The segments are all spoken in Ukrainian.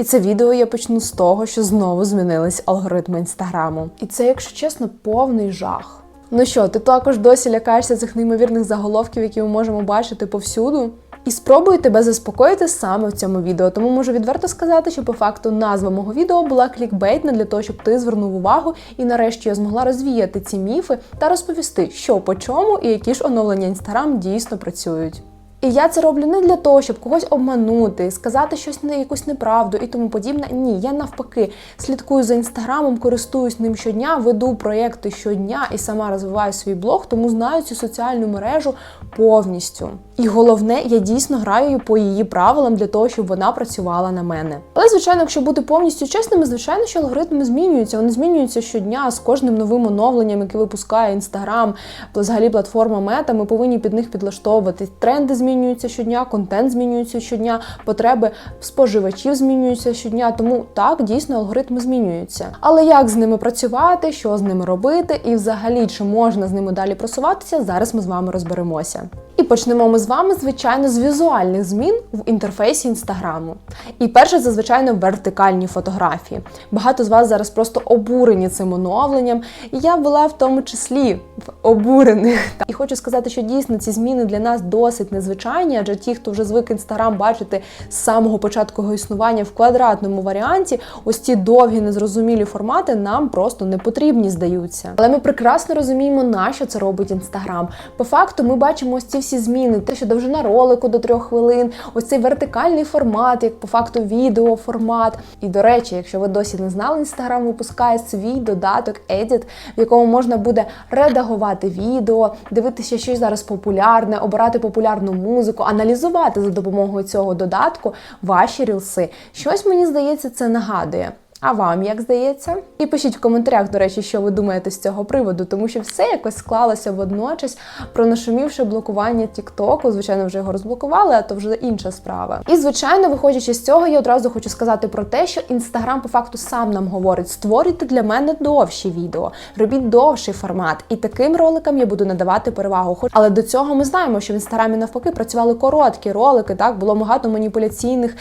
І це відео я почну з того, що знову змінились алгоритми інстаграму. І це, якщо чесно, повний жах. Ну що, ти також досі лякаєшся цих неймовірних заголовків, які ми можемо бачити повсюду? І спробую тебе заспокоїти саме в цьому відео, тому можу відверто сказати, що по факту назва мого відео була клікбейтна для того, щоб ти звернув увагу, і нарешті я змогла розвіяти ці міфи та розповісти, що по чому і які ж оновлення інстаграм дійсно працюють. І я це роблю не для того, щоб когось обманути, сказати щось не якусь неправду і тому подібне. Ні, я навпаки слідкую за інстаграмом, користуюсь ним щодня, веду проєкти щодня і сама розвиваю свій блог, тому знаю цю соціальну мережу повністю. І головне, я дійсно граю по її правилам для того, щоб вона працювала на мене. Але, звичайно, якщо бути повністю чесними, звичайно, що алгоритми змінюються. Вони змінюються щодня з кожним новим оновленням, яке випускає інстаграм, взагалі платформа мета. Ми повинні під них підлаштовувати. Тренди змінюються щодня, контент змінюється щодня, потреби споживачів змінюються щодня. Тому так дійсно алгоритми змінюються. Але як з ними працювати, що з ними робити, і взагалі чи можна з ними далі просуватися, зараз ми з вами розберемося. І почнемо ми з вами, звичайно, з візуальних змін в інтерфейсі інстаграму. І перше, це, звичайно, вертикальні фотографії. Багато з вас зараз просто обурені цим оновленням. І я була в тому числі в обурених. І хочу сказати, що дійсно ці зміни для нас досить незвичайні, адже ті, хто вже звик інстаграм бачити з самого початку його існування в квадратному варіанті, ось ці довгі незрозумілі формати нам просто не потрібні, здаються. Але ми прекрасно розуміємо, на що це робить інстаграм. По факту, ми бачимо ось ці всі зміни, те, що довжина ролику до трьох хвилин, ось цей вертикальний формат, як по факту відеоформат. І до речі, якщо ви досі не знали, інстаграм випускає свій додаток Edit, в якому можна буде редагувати відео, дивитися, що зараз популярне, обирати популярну музику, аналізувати за допомогою цього додатку ваші рілси. Щось мені здається, це нагадує. А вам як здається? І пишіть в коментарях, до речі, що ви думаєте з цього приводу, тому що все якось склалося водночас, пронашумівши блокування Тіктоку. Звичайно, вже його розблокували, а то вже інша справа. І звичайно, виходячи з цього, я одразу хочу сказати про те, що інстаграм по факту сам нам говорить: створюйте для мене довші відео, робіть довший формат, і таким роликам я буду надавати перевагу. Хоч але до цього ми знаємо, що в інстаграмі навпаки працювали короткі ролики. Так було багато маніпуляційних,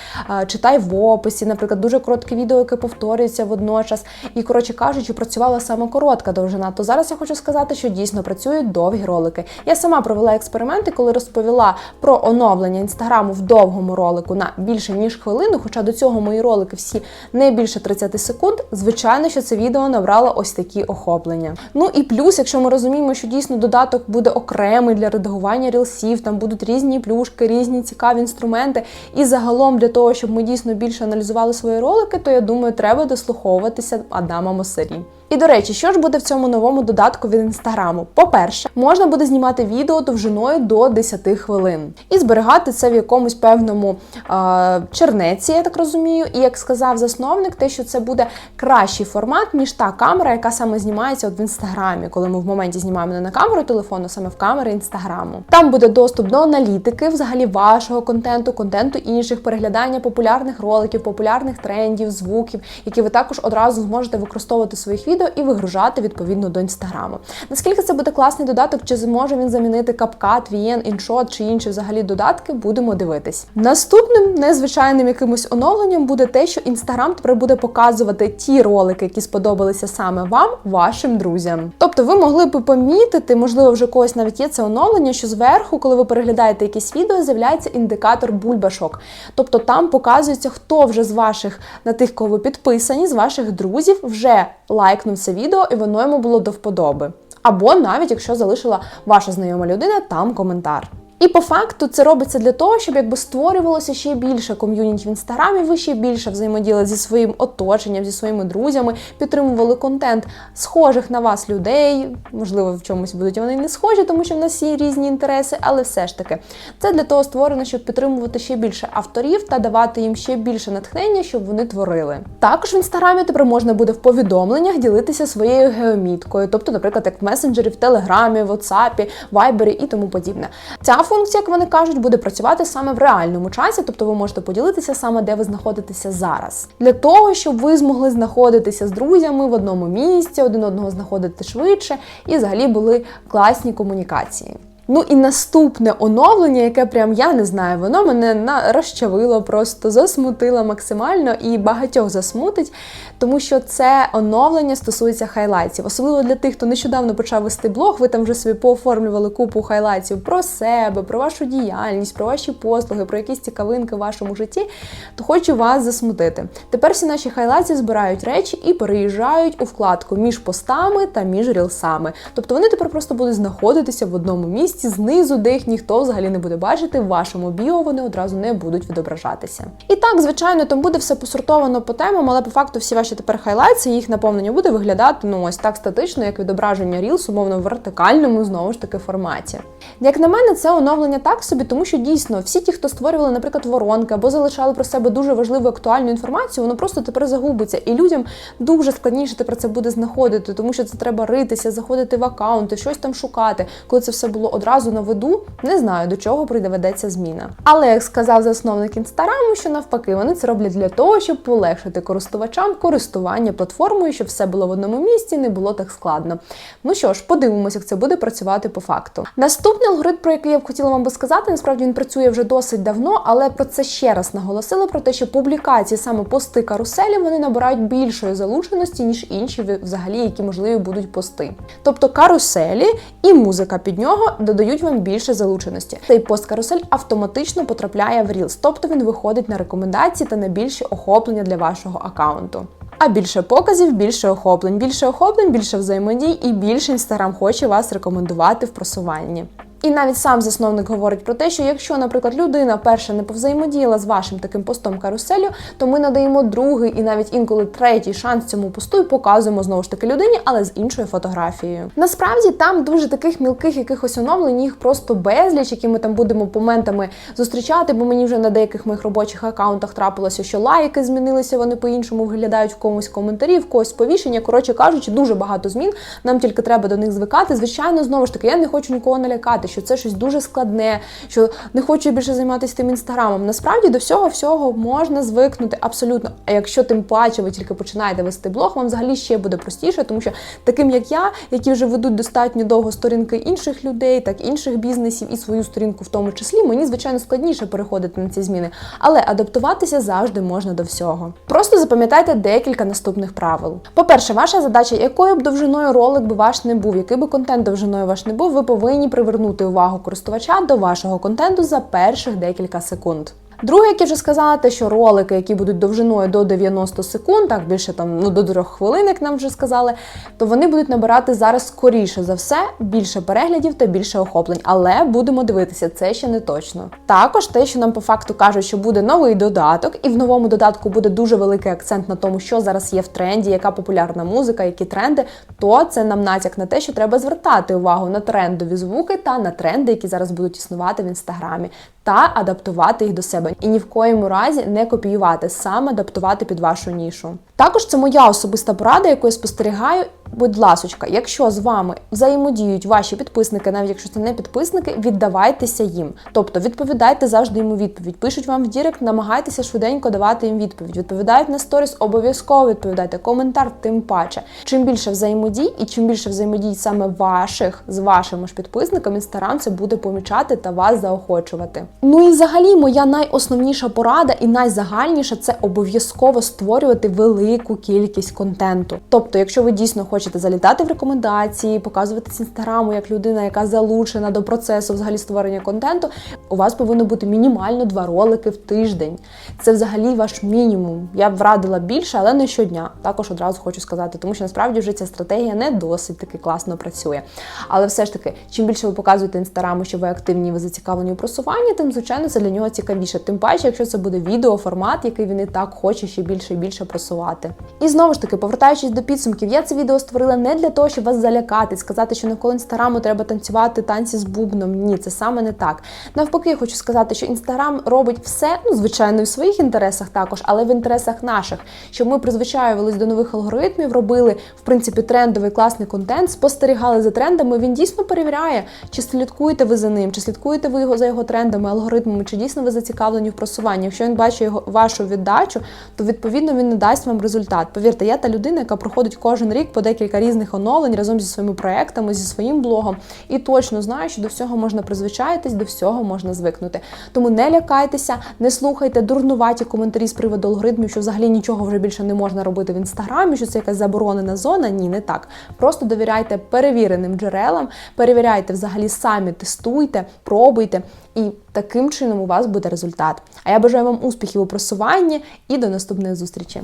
читай в описі, наприклад, дуже коротке відео, яке повторює повторюється водночас. І, коротше кажучи, працювала саме коротка довжина. То зараз я хочу сказати, що дійсно працюють довгі ролики. Я сама провела експерименти, коли розповіла про оновлення інстаграму в довгому ролику на більше ніж хвилину. Хоча до цього мої ролики всі не більше 30 секунд. Звичайно, що це відео набрало ось такі охоплення. Ну і плюс, якщо ми розуміємо, що дійсно додаток буде окремий для редагування рілсів, там будуть різні плюшки, різні цікаві інструменти. І загалом для того, щоб ми дійсно більше аналізували свої ролики, то я думаю, треба дослуховуватися Адама Мосері. І до речі, що ж буде в цьому новому додатку від інстаграму? По-перше, можна буде знімати відео довжиною до 10 хвилин і зберігати це в якомусь певному е чернеці, я так розумію. І як сказав засновник, те, що це буде кращий формат, ніж та камера, яка саме знімається от в інстаграмі, коли ми в моменті знімаємо не на камеру телефону, саме в камери інстаграму. Там буде доступ до аналітики, взагалі вашого контенту, контенту інших, переглядання популярних роликів, популярних трендів, звуків, які ви також одразу зможете використовувати в своїх відео і вигружати відповідно до інстаграму. Наскільки це буде класний додаток, чи зможе він замінити CapCut, VN, InShot чи інші взагалі додатки, будемо дивитись. Наступним незвичайним якимось оновленням буде те, що інстаграм тепер буде показувати ті ролики, які сподобалися саме вам, вашим друзям. Тобто ви могли б помітити, можливо, вже когось навіть є це оновлення, що зверху, коли ви переглядаєте якісь відео, з'являється індикатор бульбашок. Тобто там показується, хто вже з ваших на тих, кого ви підписані, з ваших друзів вже лайкнув це відео, і воно йому було до вподоби. Або навіть якщо залишила ваша знайома людина там коментар. І по факту це робиться для того, щоб якби створювалося ще більше ком'юніті в інстаграмі, ви ще більше взаємодіяли зі своїм оточенням, зі своїми друзями, підтримували контент схожих на вас людей. Можливо, в чомусь будуть вони не схожі, тому що в нас є різні інтереси, але все ж таки це для того створено, щоб підтримувати ще більше авторів та давати їм ще більше натхнення, щоб вони творили. Також в інстаграмі тепер можна буде в повідомленнях ділитися своєю геоміткою, тобто, наприклад, як в месенджері, в телеграмі, в WhatsApp, Viber і тому подібне. Ця функція, як вони кажуть, буде працювати саме в реальному часі, тобто ви можете поділитися саме, де ви знаходитеся зараз, для того, щоб ви змогли знаходитися з друзями в одному місці, один одного знаходити швидше і взагалі були класні комунікації. Ну і наступне оновлення, яке прям я не знаю, воно мене розчавило, просто засмутило максимально і багатьох засмутить, тому що це оновлення стосується хайлайтів. Особливо для тих, хто нещодавно почав вести блог, ви там вже собі пооформлювали купу хайлайтів про себе, про вашу діяльність, про ваші послуги, про якісь цікавинки в вашому житті, то хочу вас засмутити. Тепер всі наші хайлайти збирають речі і переїжджають у вкладку між постами та між рілсами. Тобто вони тепер просто будуть знаходитися в одному місці знизу, де їх ніхто взагалі не буде бачити. В вашому біо вони одразу не будуть відображатися. І так, звичайно, там буде все посортовано по темам, але по факту всі ваші тепер хайлайти, їх наповнення буде виглядати ну ось так статично, як відображення Reels, умовно в вертикальному знову ж таки форматі. Як на мене, це оновлення так собі, тому що дійсно всі ті, хто створювали, наприклад, воронки або залишали про себе дуже важливу актуальну інформацію, воно просто тепер загубиться. І людям дуже складніше тепер це буде знаходити, тому що це треба ритися, заходити в аккаунти, щось там шукати. Коли це все було одразу на виду, не знаю до чого придиведеться зміна. Але як сказав засновник інстаграму, що навпаки вони це роблять для того, щоб полегшити користувачам користування платформою, щоб все було в одному місці, не було так складно. Ну що ж, подивимося, як це буде працювати по факту. Наступний алгоритм, про який я б хотіла вам би сказати, насправді він працює вже досить давно, але про це ще раз наголосила про те, що публікації саме пости каруселі вони набирають більшої залученості, ніж інші взагалі, які можливі будуть пости. Тобто каруселі і музика під нього додають вам більше залученості. Цей пост карусель автоматично потрапляє в Reels, тобто він виходить на рекомендації та на більші охоплення для вашого аккаунту. А більше показів, більше охоплень, більше охоплень, більше взаємодій і більше інстаграм хоче вас рекомендувати в просуванні. І навіть сам засновник говорить про те, що якщо, наприклад, людина перша не повзаємодіяла з вашим таким постом каруселю, то ми надаємо другий і навіть інколи третій шанс цьому посту і показуємо знову ж таки людині, але з іншою фотографією. Насправді там дуже таких мілких якихось оновлень, їх просто безліч, які ми там будемо моментами зустрічати, бо мені вже на деяких моїх робочих аккаунтах трапилося, що лайки змінилися, вони по-іншому виглядають в комусь коментарі, в когось повішення. Коротше кажучи, дуже багато змін. Нам тільки треба до них звикати. Звичайно, знову ж таки, я не хочу нікого налякати що це щось дуже складне, що не хочу більше займатися тим інстаграмом. Насправді до всього всього можна звикнути абсолютно. А якщо тим паче ви тільки починаєте вести блог, вам взагалі ще буде простіше, тому що таким як я, які вже ведуть достатньо довго сторінки інших людей, так інших бізнесів і свою сторінку в тому числі, мені звичайно складніше переходити на ці зміни, але адаптуватися завжди можна до всього. Просто запам'ятайте декілька наступних правил. По-перше, ваша задача, якою б довжиною ролик би ваш не був, який би контент довжиною ваш не був, ви повинні привернути увагу користувача до вашого контенту за перших декілька секунд. Друге, як я вже сказала, те, що ролики, які будуть довжиною до 90 секунд, так більше там ну до 3 хвилин, як нам вже сказали, то вони будуть набирати зараз скоріше за все більше переглядів та більше охоплень. Але будемо дивитися, це ще не точно. Також те, що нам по факту кажуть, що буде новий додаток, і в новому додатку буде дуже великий акцент на тому, що зараз є в тренді, яка популярна музика, які тренди, то це нам натяк на те, що треба звертати увагу на трендові звуки та на тренди, які зараз будуть існувати в інстаграмі, та адаптувати їх до себе. І ні в коєму разі не копіювати, саме адаптувати під вашу нішу. Також це моя особиста порада, яку я спостерігаю. Будь ласочка, якщо з вами взаємодіють ваші підписники, навіть якщо це не підписники, віддавайтеся їм. Тобто відповідайте завжди йому відповідь. Пишуть вам в Дірект, намагайтеся швиденько давати їм відповідь. Відповідають на сторіс, обов'язково відповідайте. Коментар, тим паче. Чим більше взаємодій і чим більше взаємодій саме ваших з вашими ж підписниками, інстаграм це буде помічати та вас заохочувати. Ну і взагалі, моя найосновніша порада і найзагальніша це обов'язково створювати велику кількість контенту. Тобто, якщо ви дійсно хочете залітати в рекомендації, показуватись інстаграму як людина, яка залучена до процесу взагалі створення контенту, у вас повинно бути мінімально два ролики в тиждень. Це взагалі ваш мінімум. Я б радила більше, але не щодня. Також одразу хочу сказати, тому що насправді вже ця стратегія не досить таки класно працює. Але все ж таки, чим більше ви показуєте інстаграму, що ви активні, ви зацікавлені у просуванні, тим звичайно це для нього цікавіше. Тим паче, якщо це буде відео, формат, який він і так хоче ще більше і більше просувати. І знову ж таки, повертаючись до підсумків, я це відео створила не для того, щоб вас залякати, сказати, що навколо інстаграму треба танцювати танці з бубном. Ні, це саме не так. Навпаки, я хочу сказати, що інстаграм робить все, ну звичайно, в своїх інтересах також, але в інтересах наших, щоб ми призвичаювалися до нових алгоритмів, робили в принципі трендовий класний контент, спостерігали за трендами. Він дійсно перевіряє, чи слідкуєте ви за ним, чи слідкуєте ви його за його трендами, алгоритмами, чи дійсно ви зацікавлені в просуванні. Якщо він бачить його вашу віддачу, то відповідно він не дасть вам результат. Повірте, я та людина, яка проходить кожен рік по декілька різних оновлень разом зі своїми проектами, зі своїм блогом, і точно знаю, що до всього можна призвичаїтись, до всього можна звикнути. Тому не лякайтеся, не слухайте дурнуваті коментарі з приводу алгоритмів, що взагалі нічого вже більше не можна робити в інстаграмі, що це якась заборонена зона. Ні, не так. Просто довіряйте перевіреним джерелам, перевіряйте взагалі самі, тестуйте, пробуйте, і таким чином у вас буде результат. А я бажаю вам успіхів у просуванні і до наступних зустрічей.